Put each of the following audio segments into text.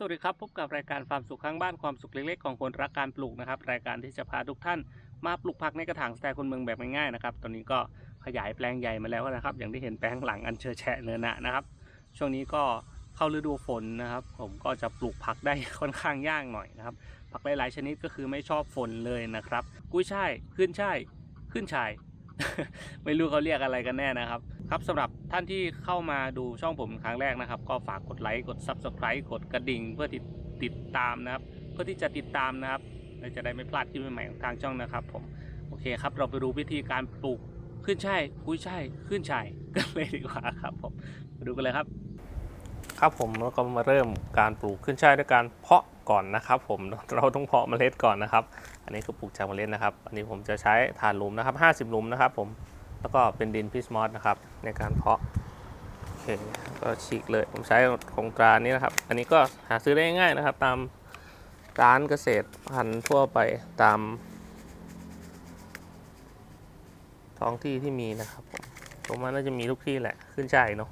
สวัสดีครับ พบกับรายการฟามสุขข้างบ้านความสุขเล็กๆของคนรักการปลูกนะครับ รายการที่จะพาทุกท่านมาปลูกผักในกระถางสไตล์คนเมืองแบบง่ายๆนะครับ ตอนนี้ก็ขยายแปลงใหญ่มาแล้วนะครับ อย่างที่เห็นแปลงหลังอันเชอแฉะเนื้อหนะนะครับ ช่วงนี้ก็เข้าฤดูฝนนะครับ ผมก็จะปลูกผักได้ค่อนข้างยากหน่อยนะครับ ผักหลายๆชนิดก็คือไม่ชอบฝนเลยนะครับ กุ้ยช่ายขึ้นช่ายขึ้นชาย ไม่รู้เขาเรียกอะไรกันแน่นะครับ ครับสำหรับท่านที่เข้ามาดูช่องผมครั้งแรกนะครับ ก็ฝากกดไลค์กด Subscribe กดกระดิ่ง เพื่อติดติดตามนะครับ เพื่อที่จะติดตามนะครับและจะได้ไม่พลาดคลิปใหม่ๆของทางช่องนะครับผมโอเคครับเราไปดูวิธีการปลูกขึ้นช่ายกุ้ยช่ายขึ้นช่ายกันเลยดีกว่าครับผมมาดูกันเลยครับ ครับผมแล้วก็มาเริ่มการปลูกขึ้นช่ายด้วยการเพาะก่อนนะครับผมเราต้องเพาะเมล็ดก่อนนะครับ อันนี้คือปลูกจากเมล็ดนะครับ อันนี้ผมจะใช้ฐานหลุมนะครับ 50หลุมนะครับผม แล้วก็เป็นดินพิสมอสนะครับ ในการเพาะโอเคก็ฉีกเลยผมใช้ของตรานี้นะครับ อันนี้ก็หาซื้อได้ง่ายนะครับ ตามร้านเกษตรพันธุ์ทั่วไปตาม ท้องที่ที่มีนะครับผมว่าน่าจะมีทุกที่แหละขึ้นช่เนาะ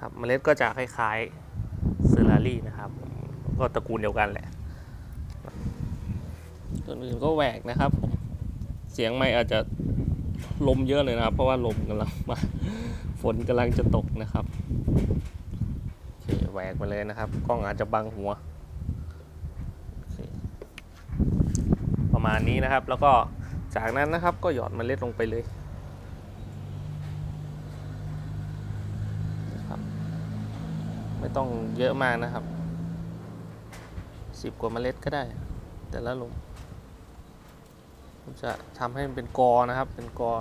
ครับเมล็ดก็จะคล้ายๆซอร์รารี่นะครับ ก็ตระกูลเดียวกันแหละตัวอื่นก็แหวกนะครับผมเสียงไม่อาจจะ ลมเยอะเลยนะครับ เพราะว่าลมกำลังมาฝนกำลังจะตกนะครับโอเคแหวกมาเลยนะครับ กล้องอาจจะบังหัว ประมาณนี้นะครับ แล้วก็จากนั้นนะครับก็หยอดเมล็ดลงไปเลยนะครับไม่ต้องเยอะมากนะครับสิบกว่าเมล็ดก็ได้ แต่ละลม ผมจะทำให้มันเป็นกอนะครับ เป็นกอ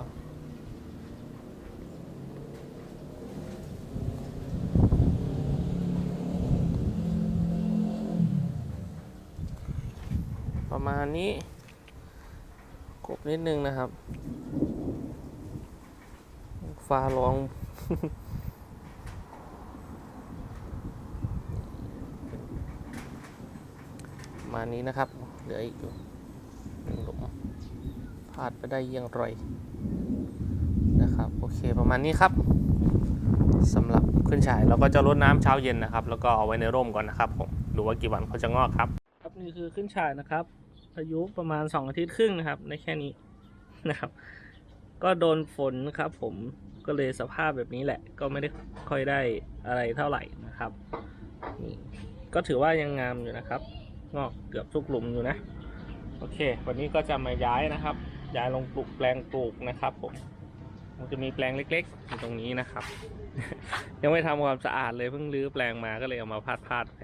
ประมาณนี้กบนิดนึงนะครับ ฟ้าร้อง มานี้นะครับ เหลืออีกอยู่ พลาดไปได้อยังไรนะครับโอเคประมาณนี้ครับสำหรับขึ้นฉายเราก็จะรดน้ำเช้าเย็นนะครับ แล้วก็เอาไว้ในร่มก่อนนะครับผมดูว่ากี่วันเขาจะงอกครับ ครับนี่คือขึ้นฉายนะครับอายุประมาณ 2 อาทิตย์ครึ่งนะครับในแค่นี้นะครับ ก็โดนฝนครับ ผมก็เลยสภาพแบบนี้แหละ ก็ไม่ได้ค่อยได้อะไรเท่าไหร่นะครับนี่ก็ถือว่ายังงามอยู่นะครับ งอกเกือบทุกหลุมอยู่นะ โอเค วันนี้ก็จะมาย้ายนะครับ ย้ายลงปลูกแปลงปลูกนะครับผมมันจะมีแปลงเล็กๆอยู่ตรงนี้นะครับ ยังไม่ทำความสะอาดเลยเพิ่งรื้อแปลงมาก็เลยเอามาพาดๆไป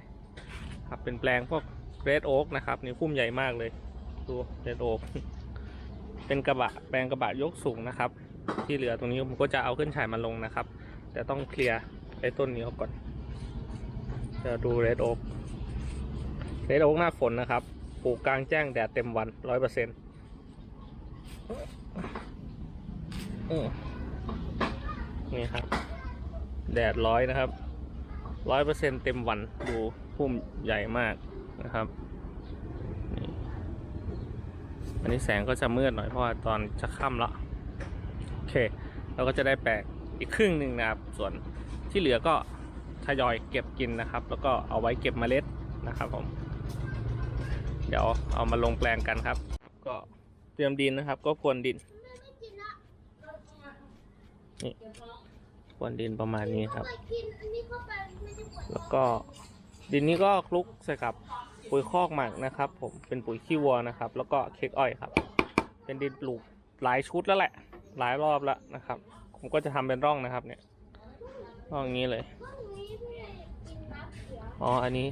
ครับเป็นแปลงพวกเรดโอ๊กนะครับนี่พุ่มใหญ่มากเลยดูเรดโอ๊กเป็นกระบะแปลงกระบะยกสูงนะครับ ที่เหลือตรงนี้ผมก็จะเอาขึ้นฉายมาลงนะครับ แต่ต้องเคลียร์ไอ้ต้นนี้ก่อนเดี๋ยวดูเรดโอ๊กเรดโอ๊กหน้าฝนนะครับปลูกกลางแจ้งแดดเต็มวันร้อยเปอร์เซ็นต์ นี่ครับ แดดร้อยนะครับร้อยเปอร์เซ็นต์เต็มวันดูพุ่มใหญ่มากนะครับอันนี้แสงก็จะมืดหน่อยเพราะว่าตอนจะค่ำแล้วโอเค เราก็จะได้แปลกอีกครึ่งหนึ่งนะครับ ส่วนที่เหลือก็ทยอยเก็บกินนะครับ แล้วก็เอาไว้เก็บเมล็ดนะครับผม เดี๋ยวเอามาลงแปลงกันครับ ก็ รียมดินนะครับ ก็กวนดินนี่กวนดินประมาณนี้ครับ แล้วก็ดินนี้ก็คลุกใส่กับปุ๋ยคอกหมักนะครับ ผมเป็นปุ๋ยขี้วัวนะครับ แล้วก็เค้กอ้อยครับ เป็นดินปลูกหลายชุดแล้วแหละ หลายรอบแล้วนะครับ ผมก็จะทำเป็นร่องนะครับ เนี่ยร่องนี้เลยอ๋ออันนี้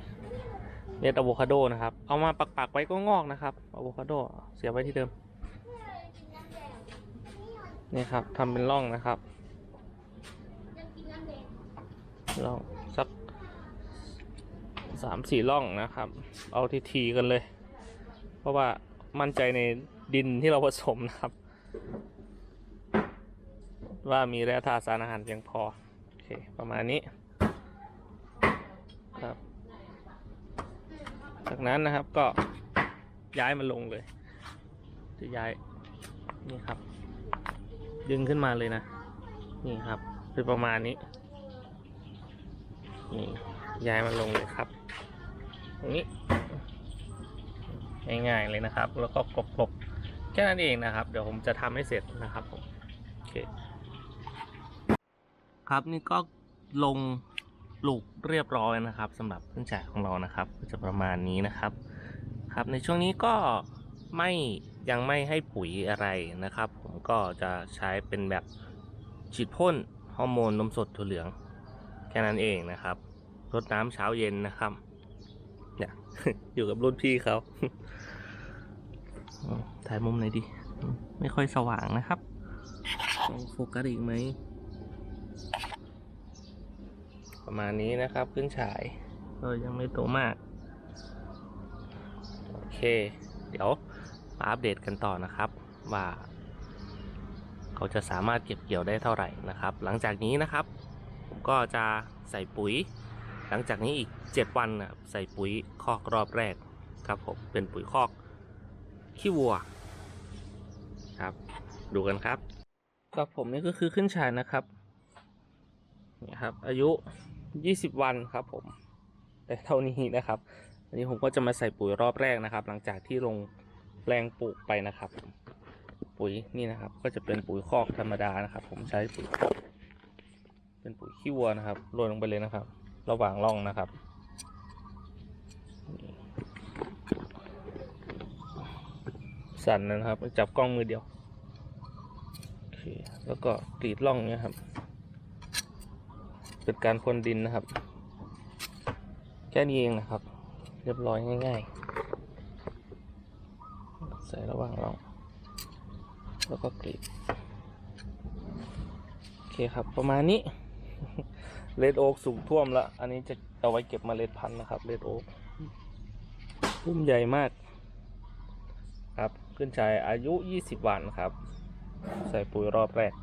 เม็ดอะโวคาโดนะครับ เอามาปักๆไว้ก็งอกนะครับอะโวคาโดเสียไว้ที่เดิม นี่ครับทำเป็นร่องนะครับร่องสักสามสี่ร่องนะครับ เอาทีทีกันเลย เพราะว่ามั่นใจในดินที่เราผสมนะครับ ว่ามีแร่ธาตุสารอาหารเพียงพอโอเคประมาณนี้ครับ จากนั้นนะครับก็ย้ายมันลงเลย จะย้ายนี่ครับ ดึงขึ้นมาเลยนะ นี่ครับเป็นประมาณนี้ นี่ย้ายมันลงเลยครับ ตรงนี้ ง่ายๆเลยนะครับ แล้วก็กลบๆ แค่นั้นเองนะครับ เดี๋ยวผมจะทำให้เสร็จนะครับผมโอเค ครับนี่ก็ลงปลูกเรียบร้อยนะครับสำหรับขึ้นฉายของเรานะครับ ก็จะประมาณนี้นะครับ ครับในช่วงนี้ก็ ไม่ยังไม่ให้ปุ๋ยอะไรนะครับ ผมก็จะใช้เป็นแบบฉีดพ่นฮอร์โมนนมสดถั่วเหลือง แค่นั้นเองนะครับรดน้ำเช้าเย็นนะครับเนี่ยอยู่กับรุ่นพี่เขาถ่ายมุมไหนอยดิไม่ค่อยสว่างนะครับลองโฟกัสอีกไหม ประมาณนี้นะครับขึ้นฉาย ก็ยังไม่โตมาก โอเค เดี๋ยว มาอัปเดตกันต่อนะครับว่า เขาจะสามารถเก็บเกี่ยวได้เท่าไหร่นะครับ หลังจากนี้นะครับ ผมก็จะใส่ปุ๋ย หลังจากนี้อีก 7 วันนะใส่ปุ๋ยคอกรอบแรกครับผมเป็นปุ๋ยคอกขี้วัวครับ ดูกันครับครับผมนี่ก็คือขึ้นฉายนะครับนี่ครับ อายุ 20 วันครับผมแต่เท่านี้นะครับอันนี้ผมก็จะมาใส่ปุ๋ยรอบแรกนะครับ หลังจากที่ลง แปลงปลูกไปนะครับ ปุ๋ยนี่นะครับ ก็จะเป็นปุ๋ยคอกธรรมดานะครับ ผมใช้ปุ๋ยคอกเป็นปุ๋ยขี้วัวนะครับโรยลงไปเลยนะครับ ระหว่างร่องนะครับสั่นนะครับ จับกล้องมือเดียวโอเคแล้วก็กรีดร่องเนี่ยครับเป็นการพ่นดินนะครับ แค่นี้เองนะครับ เรียบร้อยง่าย ๆ ใส่ระหว่างร่อง แล้วก็กรีดโอเคครับประมาณนี้เลดโอ๊กสูงท่วมแล้วอันนี้จะเอาไว้เก็บมเมล็ดพันธุ์นะครับเลดโอ๊กพุ่มใหญ่มาก ครับขึ้นชายอายุ 20 วันครับ ใส่ปุ๋ยรอบแรก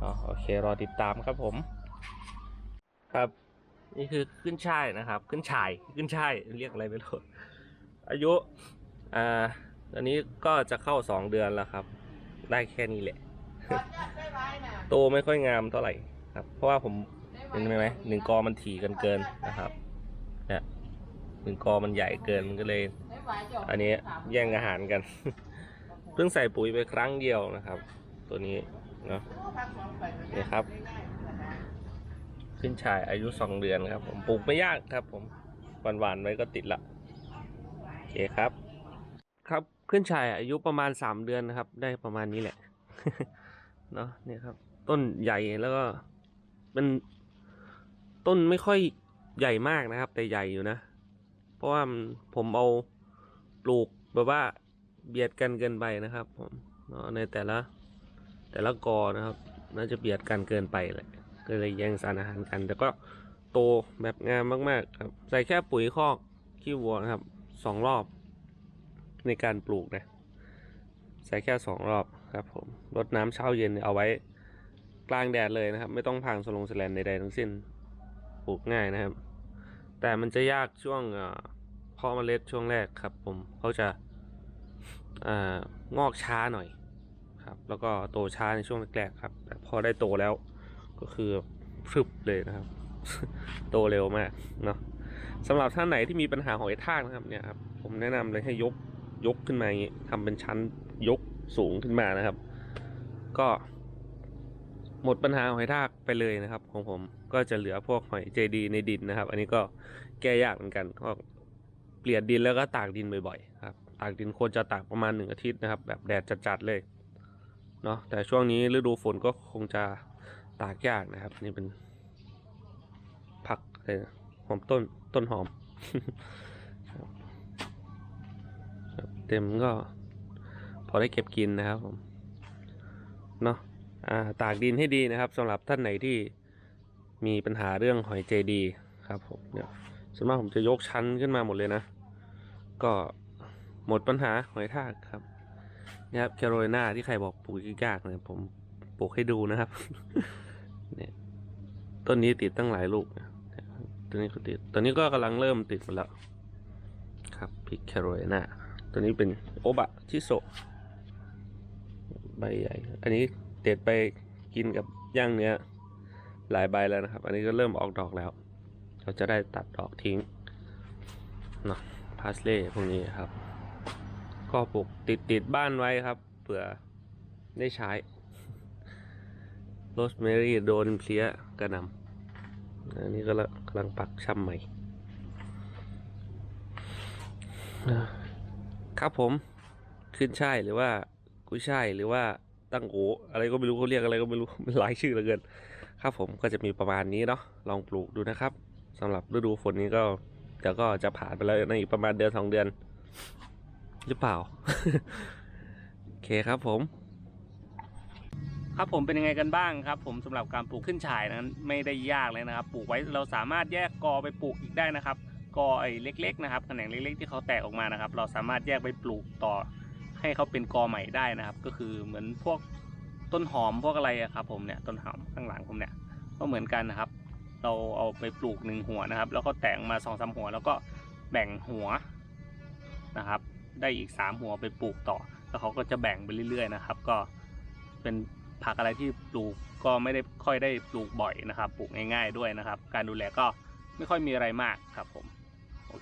อ๋อโอเครอติดตามครับผม ครับ นี่คือขึ้นช่ายนะครับ ขึ้นชายขึ้นช่ายเรียกอะไรไม่รู้อายุอ่า ตอนนี้ก็จะเข้าสองเดือนแล้วครับ ได้แค่นี้แหละ โตไม่ค่อยงามเท่าไหร่ครับ เพราะว่าผมเห็นไหมหนึ่งกอมันถี่กันเกินนะครับเนี่ยหนึ่งกอมันใหญ่เกินมันก็เลย อันนี้แย่งอาหารกัน เพิ่งใส่ปุ๋ยไปครั้งเดียวนะครับ ตัวนี้เนาะนี่ครับ ขึ้นชายอายุสองเดือนครับ ผมปลูกไม่ยากครับ ผมหวานๆไว้ก็ติดละโอเคครับ ครับขึ้นชายอายุประมาณสามเดือนนะครับ ได้ประมาณนี้แหละเนาะเนี่ยครับ ต้นใหญ่แล้วก็เป็นต้นไม่ค่อยใหญ่มากนะครับ แต่ใหญ่อยู่นะ เพราะว่าผมเอาปลูกแบบว่าเบียดกันเกินไปนะครับ ผมเนาะในแต่ละ แต่ละกอนะครับ น่าจะเบียดกันเกินไปแหละก็เลยแย่งสารอาหารกัน แต่ก็โตแบบงามมาก ๆ ครับ ใส่แค่ปุ๋ยคอกขี้วัวครับสองรอบ ในการปลูกนะใส่แค่สองรอบครับผมรดน้ำเช้าเย็นเอาไว้กลางแดดเลยนะครับ ไม่ต้องพังสลงสแลนใดๆทั้งสิ้นปลูกง่ายนะครับ แต่มันจะยากช่วงเอ่อเพาะเมล็ดช่วงแรกครับ ผมเขาจะองอกช้าหน่อยครับ แล้วก็โตช้าในช่วงแรกๆครับ แต่พอได้โตแล้วก็คือพรึบเลยนะครับ โตเร็วมากเนาะสำหรับท่านไหนที่มีปัญหาหอยทากนะครับเนี่ยครับผมแนะนำเลยให้ยก ยกขึ้นมาอย่างนี้ทำเป็นชั้นยกสูงขึ้นมานะครับ ก็ หมดปัญหาหอยทากไปเลยนะครับ ของผมก็จะเหลือพวกหอยเจดีในดินนะครับ อันนี้ก็แก้ยากเหมือนกันก็เปลี่ยนดินแล้วก็ตากดินบ่อยๆครับตากดินควรจะตากประมาณหนึ่งอาทิตย์นะครับ แบบแดดจัดๆเลยเนาะแต่ช่วงนี้ฤดูฝนก็คงจะตากยากนะครับ นี่เป็นผักเลยนะหอมต้นต้นหอม เต็มก็ พอได้เก็บกินนะครับผมเนาะตากดินให้ดีนะครับสำหรับท่านไหนที่มีปัญหาเรื่องหอยเจดีครับผมเดี๋ยวส่วนมากผมจะยกชั้นขึ้นมาหมดเลยนะ ก็หมดปัญหาหอยทากครับนี่ยครับแคโรไลนาที่ใครบอกปลูกยากเนี่ยผมปลูกให้ดูนะครับเนี่ยต้นนี้ติดตั้งหลายลูกตัวนี้ก็ติดตอนนี้ก็กำลังเริ่มติดหมดแล้วครับพริกแคโรไลนา ตัวนี้เป็นโอบะชิโซใบใหญ่ อันนี้เด็ดไปกินกับย่างเนื้อหลายใบแล้วนะครับ อันนี้ก็เริ่มออกดอกแล้ว เราจะได้ตัดดอกทิ้งเนาะพาสเล่พวกนี้ครับ ก็ปลูกติดติดบ้านไว้ครับเผื่อได้ใช้โรสแมรี่โดนเพลี้ยกระนำอันนี้ก็กำลังปักช่ำใหม่ ครับผมขึ้นช่ายหรือว่ากุ้ยช่ายหรือว่าตั้งโออะไรก็ไม่รู้เขาเรียกอะไรก็ไม่รู้มันหลายชื่อเหลือเกิน ครับผมก็จะมีประมาณนี้เนาะลองปลูกดูนะครับสำหรับฤดูฝนนี้ก็เดี๋ยวก็จะผ่านไปแล้วในอีกประมาณเดือนสองเดือน หรือเปล่าโอเคครับผมครับผมเป็นยังไงกันบ้างครับ ผมสำหรับการปลูกขึ้นฉายนั้นไม่ได้ยากเลยนะครับ ปลูกไว้เราสามารถแยกกอไปปลูกอีกได้นะครับ กอไอ้เล็กๆนะครับแขนงเล็ก ๆ ที่เขาแตกออกมานะครับ เราสามารถแยกไปปลูกต่อให้เขาเป็นกอใหม่ได้นะครับ ก็คือเหมือนพวกต้นหอมพวกอะไรอะครับ ผมเนี่ยต้นหอมข้างหลังผมเนี่ยก็เหมือนกันนะครับ เราเอาไปปลูกหนึ่งหัวนะครับ แล้วก็แตกมาสองสามหัว แล้วก็แบ่งหัวนะครับ ได้อีกสามหัวไปปลูกต่อ แล้วเขาก็จะแบ่งไปเรื่อย ๆ นะครับ ก็เป็นผักอะไรที่ปลูกก็ไม่ได้ค่อยได้ปลูกบ่อยนะครับ ปลูกง่ายๆด้วยนะครับ การดูแลก็ไม่ค่อยมีอะไรมากครับผม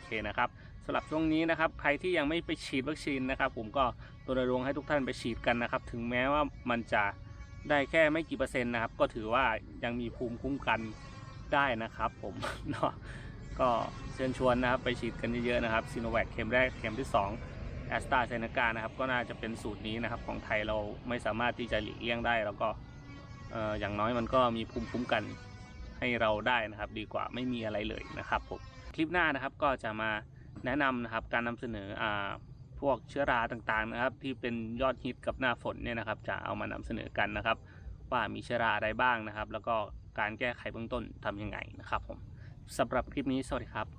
เคนะครับสำหรับช่วงนี้นะครับใครที่ยังไม่ไปฉีดวัคซีนนะครับ ผมก็รณรงค์ให้ทุกท่านไปฉีดกันนะครับ ถึงแม้ว่ามันจะได้แค่ไม่กี่เปอร์เซ็นต์นะครับ ก็ถือว่ายังมีภูมิคุ้มกันได้นะครับผมเนาะก็เชิญชวนนะครับไปฉีดกันเยอะๆนะครับซีโนแวคเข็มแรกเข็มที่2แอสตราเซเนกานะครับก็น่าจะเป็นสูตรนี้นะครับของไทยเราไม่สามารถที่จะหลีกเลี่ยงได้ แล้วก็เอ่อย่างน้อยมันก็มีภูมิคุ้มกันให้เราได้นะครับ ดีกว่าไม่มีอะไรเลยนะครับผม ลิปหน้านะครับ ก็จะมาแนะนำนะครับ การนำเสนออ่าพวกเชื้อราต่างๆนะครับ ที่เป็นยอดฮิตกับหน้าฝนเนี่ยนะครับ จะเอามานำเสนอกันนะครับ ว่ามีเชื้อราอะไรบ้างนะครับ แล้วก็การแก้ไขเบื้องต้นทำยังไงนะครับผมสำหรับคลิปนี้สวัสดีครับ